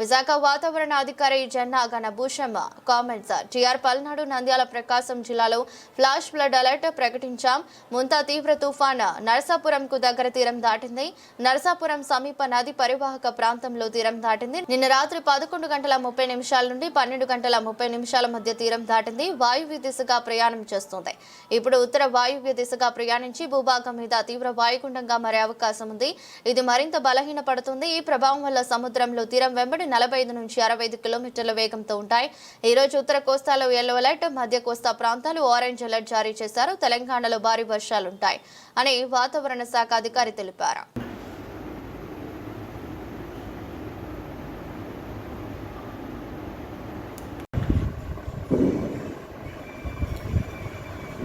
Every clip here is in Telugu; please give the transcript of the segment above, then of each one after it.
విశాఖ వాతావరణ అధికారి జన్నా గణభూషమ్మ కామెంట్స్. టీఆర్ పల్నాడు నంద్యాల ప్రకాశం జిల్లాలో ఫ్లాష్ ఫ్లడ్ అలర్ట్ ప్రకటించాం. ముంతా తీవ్ర తుఫాన్ నరసాపురంకు దగ్గర తీరం దాటింది. నరసాపురం సమీప నది పరివాహక ప్రాంతంలో తీరం దాటింది. నిన్న రాత్రి పదకొండు గంటల ముప్పై నిమిషాల నుండి పన్నెండు గంటల ముప్పై నిమిషాల మధ్య తీరం దాటింది. వాయువ్య దిశగా ప్రయాణం చేస్తుంది. ఇప్పుడు ఉత్తర వాయువ్య దిశగా ప్రయాణించి భూభాగం మీద తీవ్ర వాయుగుండంగా మారే అవకాశం ఉంది. ఇది మరింత బలహీనపడుతుంది. ఈ ప్రభావం వల్ల సముద్రంలో తీరం వెంబడి నలభై ఐదు నుంచి అరవై ఐదు కిలోమీటర్ల వేగంతో ఉంటాయి. ఈ రోజు ఉత్తర కోస్తాలో ఎల్లో అలర్ట్ మధ్య కోస్తా ప్రాంతాలు ఆరెంజ్ అలర్ట్ జారీ చేశారు. తెలంగాణలో భారీ వర్షాలుంటాయి అని వాతావరణ శాఖ అధికారి తెలిపారు.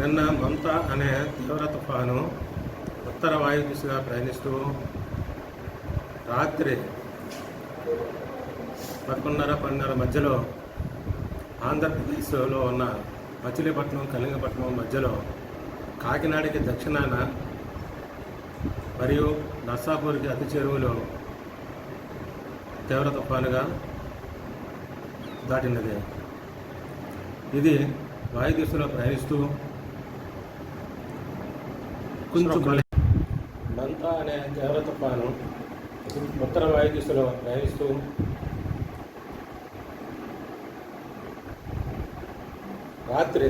నిన్న మమతా అనే తీవ్ర తుఫాను ఉత్తర వాయు దిశగా ప్రయాణిస్తూ రాత్రి పదకొండున్నర పన్నెండున్నర మధ్యలో ఆంధ్రప్రదేశ్లో ఉన్న మచిలీపట్నం కళింగపట్నం మధ్యలో కాకినాడకి దక్షిణాన మరియు నర్సాపూర్కి అతి చెరువులో తీవ్ర తుఫానుగా దాటినది. ఇది వాయు దిశలో ప్రయాణిస్తూ కొంచెం మంతా అనే తీవ్ర తుఫాను ఉత్తర వాయు దిశలో ప్రయాణిస్తూ రాత్రి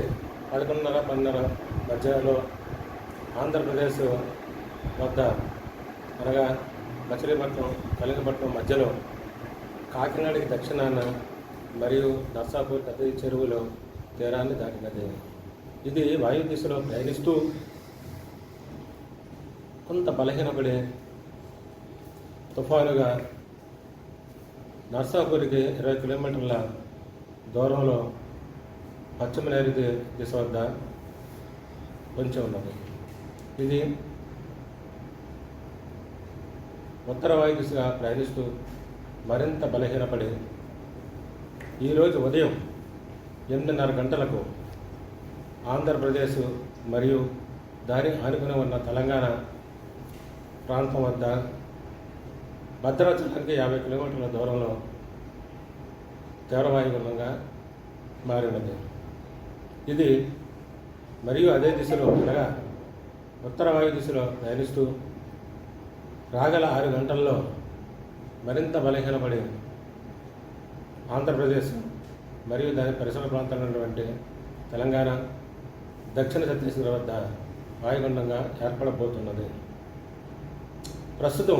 పదకొండున్నర పన్నెండున్నర మధ్యలో ఆంధ్రప్రదేశ్ వద్ద అనగా మచిలీపట్నం కలింగపట్నం మధ్యలో కాకినాడకి దక్షిణాన మరియు నర్సాపూర్ పెద్ద చెరువులో తీరాన్ని దాటినది ఇది వాయు దిశలో ప్రయాణిస్తూ కొంత బలహీనపడి తుఫానుగా నర్సాపూర్కి ఇరవై కిలోమీటర్ల దూరంలో పశ్చిమ నైరుతి దిశ వద్ద పొంచి ఉన్నది. ఇది ఉత్తర వాయు దిశగా ప్రయాణిస్తూ మరింత బలహీనపడి ఈరోజు ఉదయం ఎనిమిదిన్నర గంటలకు ఆంధ్రప్రదేశ్ మరియు దాని ఆనుకుని ఉన్న తెలంగాణ ప్రాంతం వద్ద భద్రాచలానికి యాభై కిలోమీటర్ల దూరంలో తీవ్రవాయుగుణంగా మారినది ఇది మరియు అదే దిశలో అనగా ఉత్తర వాయు దిశలో ప్రయాణిస్తూ రాగల ఆరు గంటల్లో మరింత బలహీనపడి ఆంధ్రప్రదేశ్ మరియు దాని పరిసర ప్రాంతాలు ఉన్నటువంటి తెలంగాణ దక్షిణ ఛత్తీస్గఢ్ వద్ద వాయుగుండంగా ఏర్పడబోతున్నది. ప్రస్తుతం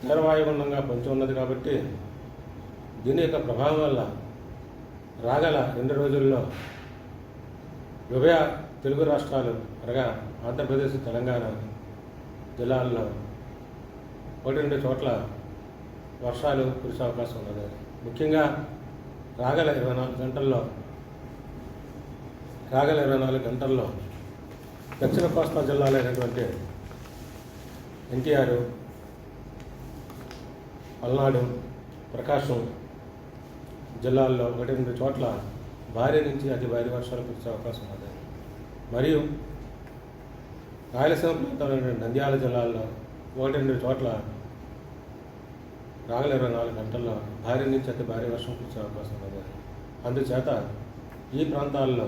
తీవ్రవాయుగుండంగా పొంచి ఉన్నది కాబట్టి దీని యొక్క ప్రభావం వల్ల రాగల రెండు రోజుల్లో ఉభయ తెలుగు రాష్ట్రాలు అనగా ఆంధ్రప్రదేశ్ తెలంగాణ జిల్లాల్లో ఒకటి రెండు చోట్ల వర్షాలు కురిసే అవకాశం ఉన్నది. ముఖ్యంగా రాగల ఇరవై నాలుగు గంటల్లో రాగల ఇరవై నాలుగు గంటల్లో దక్షిణ కోస్తా జిల్లాలైనటువంటి ఎన్టీఆర్ పల్నాడు ప్రకాశం జిల్లాల్లో ఒకటి రెండు చోట్ల భారీ నుంచి అతి భారీ వర్షాలు కురిసే అవకాశం ఉంది మరియు రాయలసీమ ప్రాంతంలో నంద్యాల జిల్లాల్లో ఒకటి రెండు చోట్ల రాగల ఇరవై నాలుగు గంటల్లో భారీ నుంచి అతి భారీ వర్షం కురిసే అవకాశం ఉంది అందుచేత ఈ ప్రాంతాల్లో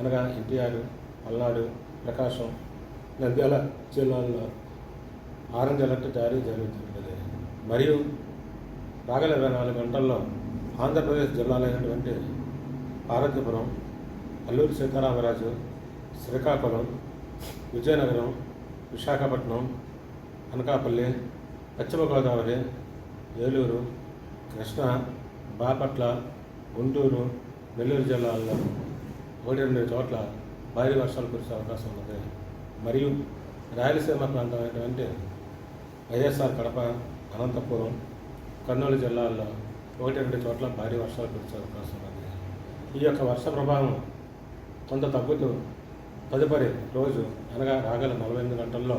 అనగా ఎన్టీఆర్ పల్నాడు ప్రకాశం నంద్యాల జిల్లాల్లో ఆరెంజ్ అలర్ట్ జారీ జరుగుతున్నది. మరియు రాగల ఇరవై నాలుగు గంటల్లో ఆంధ్రప్రదేశ్ జిల్లాలైనటువంటి ఆరోగ్యపురం అల్లూరి సీతారామరాజు శ్రీకాకుళం విజయనగరం విశాఖపట్నం అనకాపల్లి పశ్చిమ గోదావరి ఏలూరు కృష్ణా బాపట్ల గుంటూరు నెల్లూరు జిల్లాల్లో ఒకటి రెండు చోట్ల భారీ వర్షాలు కురిసే అవకాశం ఉన్నది. మరియు రాయలసీమ ప్రాంతం అయినటువంటి వైఎస్ఆర్ కడప అనంతపురం కర్నూలు జిల్లాల్లో ఒకటి రెండు చోట్ల భారీ వర్షాలు కురిసే అవకాశం ఉన్నది. ఈ యొక్క వర్ష ప్రభావం కొంత తగ్గుతూ తదుపరి రోజు అనగా రాగల నలభై ఎనిమిది గంటల్లో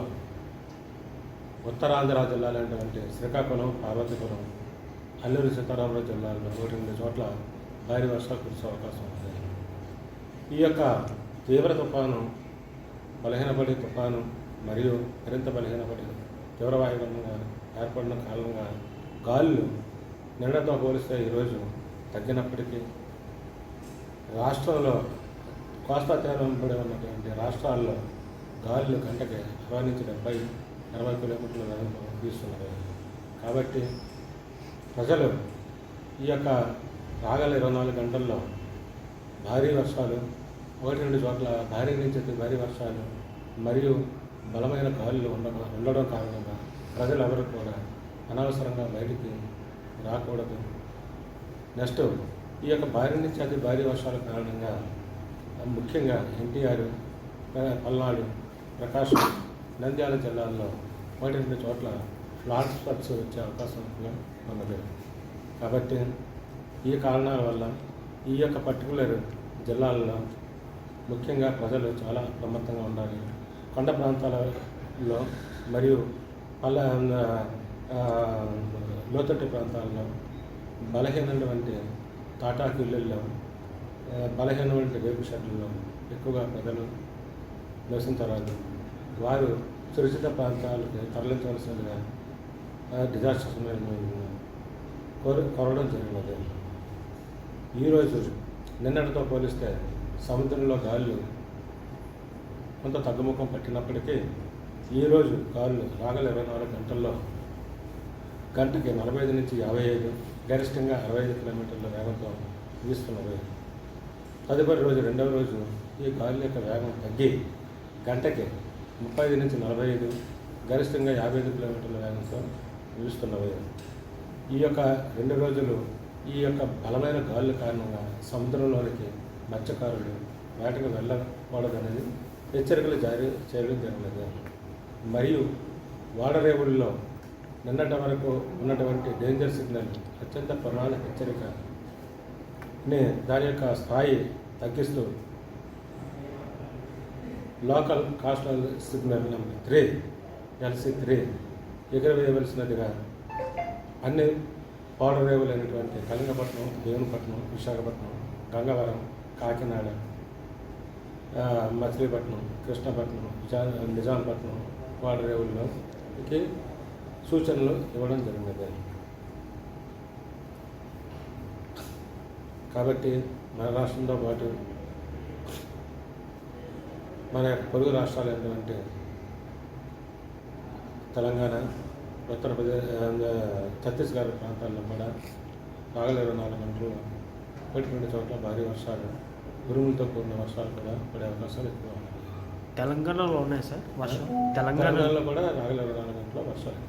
ఉత్తరాంధ్ర జిల్లాలైనటువంటి శ్రీకాకుళం పార్వతీపురం అల్లూరి సీతారామరాజు జిల్లాలో ఒకటి రెండు చోట్ల భారీ వర్షాలు కురిసే అవకాశం ఉంది. ఈ యొక్క తీవ్ర తుఫాను బలహీనపడి తుఫాను మరియు మరింత బలహీనపడి తీవ్ర ఏర్పడిన కారణంగా గాలులు నిన్నతో పోలిస్తే ఈరోజు తగ్గినప్పటికీ రాష్ట్రంలో కోస్తా తీరం వెంబడి ఉన్నటువంటి రాష్ట్రాల్లో గాలులు గంటకి అరవై నుంచి డెబ్బై ఇరవై కిలోమీటర్ల వేగంతో వీస్తున్నది. కాబట్టి ప్రజలు ఈ యొక్క రాగల ఇరవై నాలుగు గంటల్లో భారీ వర్షాలు ఒకటి రెండు చోట్ల భారీ నుంచి భారీ వర్షాలు మరియు బలమైన గాలులు ఉండడం ఉండడం కారణంగా ప్రజలు ఎవరు కూడా అనవసరంగా బయటికి రాకూడదు. నెక్స్ట్ ఈ యొక్క భారీ నుంచి అతి భారీ వర్షాల కారణంగా ముఖ్యంగా ఎన్టీఆర్ పల్నాడు ప్రకాశం నంద్యాల జిల్లాల్లో ఒకటి రెండు చోట్ల ఫ్లాట్ స్పర్స్ వచ్చే అవకాశం కూడా ఉన్నది. కాబట్టి ఈ కారణాల వల్ల ఈ యొక్క పర్టికులర్ జిల్లాల్లో ముఖ్యంగా ప్రజలు చాలా అప్రమత్తంగా ఉండాలి. కొండ ప్రాంతాలలో మరియు పల్ల లోతట్టు ప్రాంతాల్లో బలహీనమైనటువంటి తాటాకు ఇళ్ళల్లో బలహీన బలహీనమైన రేపు షెడ్లలో ఎక్కువగా ప్రజలు నివసించరాదు వారు సురక్షిత ప్రాంతాలకు తరలించవలసిందిగా ఆ, డిజాస్టర్ మేనేజ్మెంట్ కోర కోరడం జరిగినది. ఈరోజు నిన్నటితో పోలిస్తే సముద్రంలో గాలులు కొంత తగ్గుముఖం పట్టినప్పటికీ ఈరోజు గాలులు రాగల ఇరవై నాలుగు గంటల్లో గంటకి నలభై ఐదు నుంచి యాభై ఐదు గరిష్టంగా అరవై ఐదు కిలోమీటర్ల వేగంతో వీస్తున్నవి తదుపరి రోజు రెండవ రోజు ఈ గాలి యొక్క వేగం తగ్గి గంటకి ముప్పై ఐదు నుంచి నలభై ఐదు గరిష్టంగా యాభై ఐదు కిలోమీటర్ల వేగంతో వీస్తున్నవి ఈ యొక్క రెండు రోజులు ఈ యొక్క బలమైన గాలుల కారణంగా సముద్రంలోనికి మత్స్యకారులు వేటకు వెళ్ళకూడదనేది హెచ్చరికలు జారీ చేయడం జరగలేదు మరియు వాడరేవుల్లో నిన్నటి వరకు ఉన్నటువంటి డేంజర్ సిగ్నల్ అత్యంత ప్రమాణ హెచ్చరికని దాని యొక్క స్థాయి తగ్గిస్తూ local coastal signal number three LC three ఎగురవేయవలసినదిగా అన్ని పౌడరేవులైనటువంటి కళింగపట్నం దేవునిపట్నం విశాఖపట్నం గంగవరం కాకినాడ మచిలీపట్నం కృష్ణపట్నం నిజాంపట్నం వాడరేవుల్లోకి సూచనలు ఇవ్వడం జరిగినది. కాబట్టి మన రాష్ట్రంతో పాటు మన యొక్క పొరుగు రాష్ట్రాలు ఏంటంటే తెలంగాణ ఉత్తరప్రదేశ్ ఛత్తీస్గఢ్ ప్రాంతాల్లో కూడా రాగల ఇరవై నాలుగు గంటలు ఒకటి చోట్ల భారీ వర్షాలు ఉరుములతో కూడిన వర్షాలు కూడా పడే అవకాశాలు ఎక్కువ ఉన్నాయి. తెలంగాణలో ఉన్నాయి సార్? వర్షం తెలంగాణ తెలంగాణలో కూడా రాగల ఇరవై నాలుగు గంటల వర్షాలు